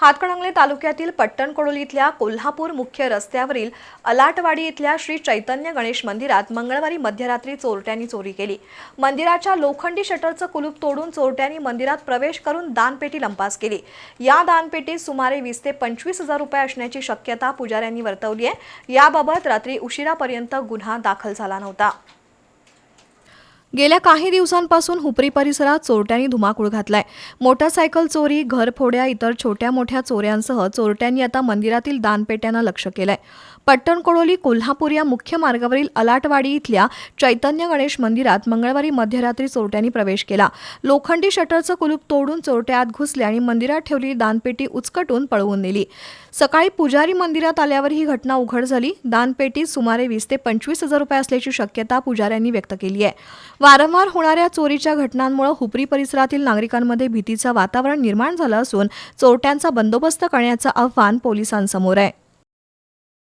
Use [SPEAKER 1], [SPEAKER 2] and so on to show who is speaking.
[SPEAKER 1] हातकणंगले तालुक्यातील पट्टणकोडोली इथल्या कोल्हापूर मुख्य रस्त्यावरील अलाटवाडी इथल्या श्री चैतन्य गणेश मंदिरात मंगळवारी मध्यरात्री चोरट्यांनी चोरी केली. मंदिराच्या लोखंडी शटरचं कुलूप तोडून चोरट्यांनी मंदिरात प्रवेश करून दानपेटी लंपास केली. या दानपेटीत सुमारे वीस ते पंचवीस हजार रुपये असण्याची शक्यता पुजाऱ्यांनी वर्तवली आहे. याबाबत रात्री उशिरापर्यंत गुन्हा दाखल झाला नव्हता. गेल्या काही दिवसांपासून हुपरी परिसरात चोरट्यांनी धुमाकूळ घातलाय. मोटारसायकल चोरी घरफोड्या इतर छोट्या मोठ्या चोऱ्यांसह चोरट्यांनी आता मंदिरातील दानपेट्यांना लक्ष केलंय. पट्टणकोडोली कोल्हापूर या मुख्य मार्गावरील अलाटवाडी इथल्या चैतन्य गणेश मंदिरात मंगळवारी मध्यरात्री चोरट्यांनी प्रवेश केला. लोखंडी शटरचं कुलूप तोडून चोरट्या आत घुसले आणि मंदिरात ठेवलेली दानपेटी उचकटून पळवून नेली. सकाळी पुजारी मंदिरात आल्यावर ही घटना उघड झाली. दानपेटीत सुमारे वीस ते पंचवीस हजार रुपये असल्याची शक्यता पुजाऱ्यांनी व्यक्त केली आहे. वारंवार होणाऱ्या चोरीच्या घटनांमुळे हुपरी परिसरातील नागरिकांमध्ये भीतीचं वातावरण निर्माण झालं असून चोरट्यांचा बंदोबस्त करण्याचं आव्हान पोलिसांसमोर आहे.